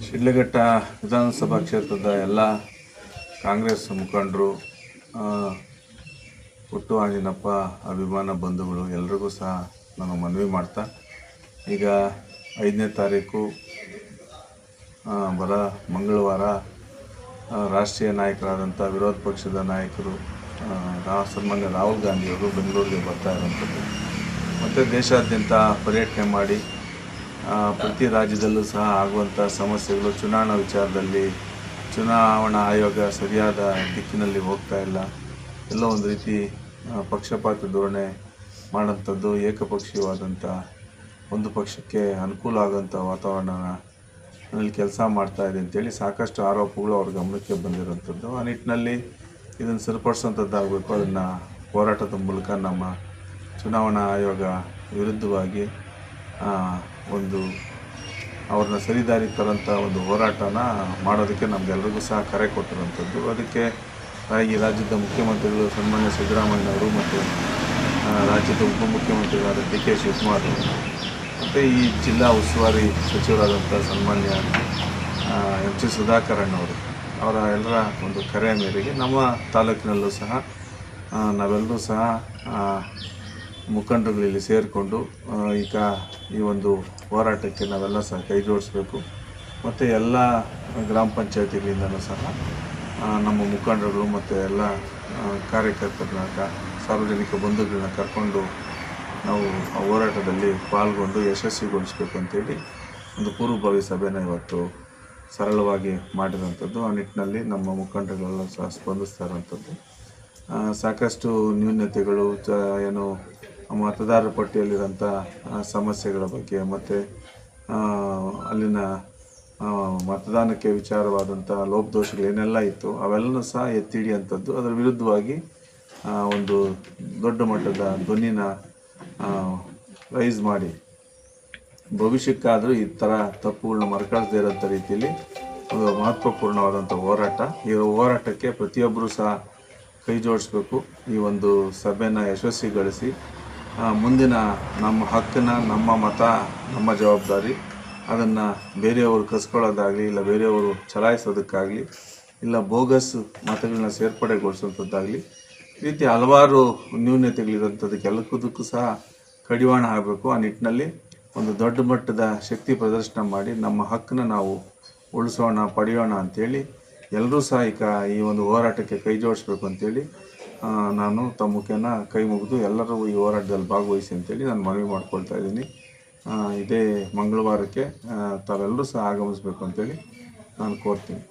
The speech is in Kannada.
ಶಿಡ್ಲಘಟ್ಟ ವಿಧಾನಸಭಾ ಕ್ಷೇತ್ರದ ಎಲ್ಲ ಕಾಂಗ್ರೆಸ್ ಮುಖಂಡರು ಹುಟ್ಟು ಆಂಜಿನಪ್ಪ ಅಭಿಮಾನ ಬಂಧುಗಳು ಎಲ್ರಿಗೂ ಸಹ ನಾನು ಮನವಿ ಮಾಡ್ತಾ, ಈಗ ಐದನೇ ತಾರೀಕು ಬರ ಮಂಗಳವಾರ ರಾಷ್ಟ್ರೀಯ ನಾಯಕರಾದಂಥ ವಿರೋಧ ಪಕ್ಷದ ನಾಯಕರು ಸನ್ಮಾನ್ಯ ರಾಹುಲ್ ಗಾಂಧಿಯವರು ಬೆಂಗಳೂರಿಗೆ ಬರ್ತಾ ಇರುವಂಥದ್ದು. ಮತ್ತು ದೇಶಾದ್ಯಂತ ಪರ್ಯಟನೆ ಮಾಡಿ ಪ್ರತಿ ರಾಜ್ಯದಲ್ಲೂ ಸಹ ಆಗುವಂಥ ಸಮಸ್ಯೆಗಳು ಚುನಾವಣಾ ವಿಚಾರದಲ್ಲಿ ಚುನಾವಣಾ ಆಯೋಗ ಸರಿಯಾದ ದಿಕ್ಕಿನಲ್ಲಿ ಹೋಗ್ತಾ ಇಲ್ಲ. ಎಲ್ಲ ಒಂದು ರೀತಿ ಪಕ್ಷಪಾತ ಧೋರಣೆ ಮಾಡೋಂಥದ್ದು ಏಕಪಕ್ಷೀಯವಾದಂಥ, ಒಂದು ಪಕ್ಷಕ್ಕೆ ಅನುಕೂಲ ಆಗೋಂಥ ವಾತಾವರಣನ ಅಲ್ಲಿ ಕೆಲಸ ಮಾಡ್ತಾ ಇದೆ ಅಂತೇಳಿ ಸಾಕಷ್ಟು ಆರೋಪಗಳು ಅವ್ರ ಗಮನಕ್ಕೆ ಬಂದಿರೋಂಥದ್ದು ಆ ನಿಟ್ಟಿನಲ್ಲಿ ಇದನ್ನು ಸರಿಪಡಿಸುವಂಥದ್ದಾಗಬೇಕು. ಅದನ್ನು ಹೋರಾಟದ ಮೂಲಕ ನಮ್ಮ ಚುನಾವಣಾ ಆಯೋಗ ವಿರುದ್ಧವಾಗಿ ಒಂದು ಅವ್ರನ್ನ ಸರಿದಾರಿ ತರೋಂಥ ಒಂದು ಹೋರಾಟನ ಮಾಡೋದಕ್ಕೆ ನಮ್ಗೆಲ್ರಿಗೂ ಸಹ ಕರೆ ಕೊಟ್ಟಿರೋಂಥದ್ದು ಅದಕ್ಕೆ ಈ ರಾಜ್ಯದ ಮುಖ್ಯಮಂತ್ರಿಗಳು ಸನ್ಮಾನ್ಯ ಸಿದ್ದರಾಮಯ್ಯನವರು ಮತ್ತು ರಾಜ್ಯದ ಉಪಮುಖ್ಯಮಂತ್ರಿಗಳಾದ ಡಿ ಕೆ ಶಿವಕುಮಾರ್ ಮತ್ತು ಈ ಜಿಲ್ಲಾ ಉಸ್ತುವಾರಿ ಸಚಿವರಾದಂಥ ಸನ್ಮಾನ್ಯ ಎಂ ಸಿ ಸುಧಾಕರಣ್ಣವರು ಅವರ ಎಲ್ಲರ ಒಂದು ಕರೆಯ ಮೇರೆಗೆ ನಮ್ಮ ತಾಲೂಕಿನಲ್ಲೂ ಸಹ ನಾವೆಲ್ಲರೂ ಸಹ ಆ, ಮುಖಂಡರುಗಳು ಇಲ್ಲಿ ಸೇರಿಕೊಂಡು ಈಗ ಈ ಒಂದು ಹೋರಾಟಕ್ಕೆ ನಾವೆಲ್ಲ ಸಹ ಕೈ ಜೋಡಿಸ್ಬೇಕು. ಮತ್ತು ಎಲ್ಲ ಗ್ರಾಮ ಪಂಚಾಯತಿಗಳಿಂದಲೂ ಸಹ ನಮ್ಮ ಮುಖಂಡರುಗಳು ಮತ್ತು ಎಲ್ಲ ಕಾರ್ಯಕರ್ತರನ್ನ ಸಾರ್ವಜನಿಕ ಬಂಧುಗಳನ್ನ ಕರ್ಕೊಂಡು ನಾವು ಆ ಹೋರಾಟದಲ್ಲಿ ಪಾಲ್ಗೊಂಡು ಯಶಸ್ವಿಗೊಳಿಸ್ಬೇಕು ಅಂತೇಳಿ ಒಂದು ಪೂರ್ವಭಾವಿ ಸಭೆನ ಇವತ್ತು ಸರಳವಾಗಿ ಮಾಡಿರೋಂಥದ್ದು ಆ ನಿಟ್ಟಿನಲ್ಲಿ ನಮ್ಮ ಮುಖಂಡರುಗಳೆಲ್ಲ ಸಹ ಸ್ಪಂದಿಸ್ತಾ ಇರೋಂಥದ್ದು ಆ, ಸಾಕಷ್ಟು ನ್ಯೂನತೆಗಳು ಏನು, ಮತದಾರರ ಪಟ್ಟಿಯಲ್ಲಿರೋಂಥ ಸಮಸ್ಯೆಗಳ ಬಗ್ಗೆ ಮತ್ತು ಅಲ್ಲಿನ ಮತದಾನಕ್ಕೆ ವಿಚಾರವಾದಂಥ ಲೋಪದೋಷಗಳು ಏನೆಲ್ಲ ಇತ್ತು, ಅವೆಲ್ಲನೂ ಸಹ ಎತ್ತಿ ಅದರ ವಿರುದ್ಧವಾಗಿ ಒಂದು ದೊಡ್ಡ ಮಟ್ಟದ ಧ್ವನಿನ ರೈಸ್ ಮಾಡಿ. ಭವಿಷ್ಯಕ್ಕಾದರೂ ಈ ಥರ ತಪ್ಪುಗಳನ್ನ ಮರುಕಳಿಸದೇ ಇರೋಂಥ ರೀತಿಯಲ್ಲಿ ಒಂದು ಮಹತ್ವಪೂರ್ಣವಾದಂಥ ಹೋರಾಟ. ಈ ಹೋರಾಟಕ್ಕೆ ಪ್ರತಿಯೊಬ್ಬರೂ ಸಹ ಕೈ ಜೋಡಿಸ್ಬೇಕು. ಈ ಒಂದು ಸಭೆನ ಯಶಸ್ವಿಗೊಳಿಸಿ ಮುಂದಿನ ನಮ್ಮ ಹಕ್ಕನ್ನ, ನಮ್ಮ ಮತ, ನಮ್ಮ ಜವಾಬ್ದಾರಿ, ಅದನ್ನು ಬೇರೆಯವರು ಕಸ್ಕೊಳ್ಳೋದಾಗಲಿ, ಇಲ್ಲ ಬೇರೆಯವರು ಚಲಾಯಿಸೋದಕ್ಕಾಗಲಿ, ಇಲ್ಲ ಬೋಗಸ್ ಮತಗಳನ್ನ ಈ ರೀತಿ ಹಲವಾರು ನ್ಯೂನತೆಗಳಿರುವಂಥದ್ದು ಕೆಲಕುದಕ್ಕೂ ಸಹ ಕಡಿವಾಣ ಆಗಬೇಕು ಆ ನಿಟ್ಟಿನಲ್ಲಿ ಒಂದು ದೊಡ್ಡ ಮಟ್ಟದ ಶಕ್ತಿ ಪ್ರದರ್ಶನ ಮಾಡಿ, ನಮ್ಮ ಹಕ್ಕನ್ನ ನಾವು ಉಳಿಸೋಣ, ಪಡೆಯೋಣ ಅಂಥೇಳಿ ಎಲ್ಲರೂ ಸಹ ಈಗ ಈ ಒಂದು ಹೋರಾಟಕ್ಕೆ ಕೈ ಜೋಡಿಸ್ಬೇಕು ಅಂತೇಳಿ ನಾನು ತಮ್ಮ ಮುಖೇನ ಕೈ ಮುಗಿದು ಎಲ್ಲರೂ ಈ ಹೋರಾಟದಲ್ಲಿ ಭಾಗವಹಿಸಿ ಅಂತೇಳಿ ನಾನು ಮನವಿ ಮಾಡ್ಕೊಳ್ತಾ ಇದ್ದೀನಿ. ಇದೇ ಮಂಗಳವಾರಕ್ಕೆ ತಾವೆಲ್ಲರೂ ಸಹ ಆಗಮಿಸಬೇಕು ಅಂತೇಳಿ ನಾನು ಕೋರ್ತೀನಿ.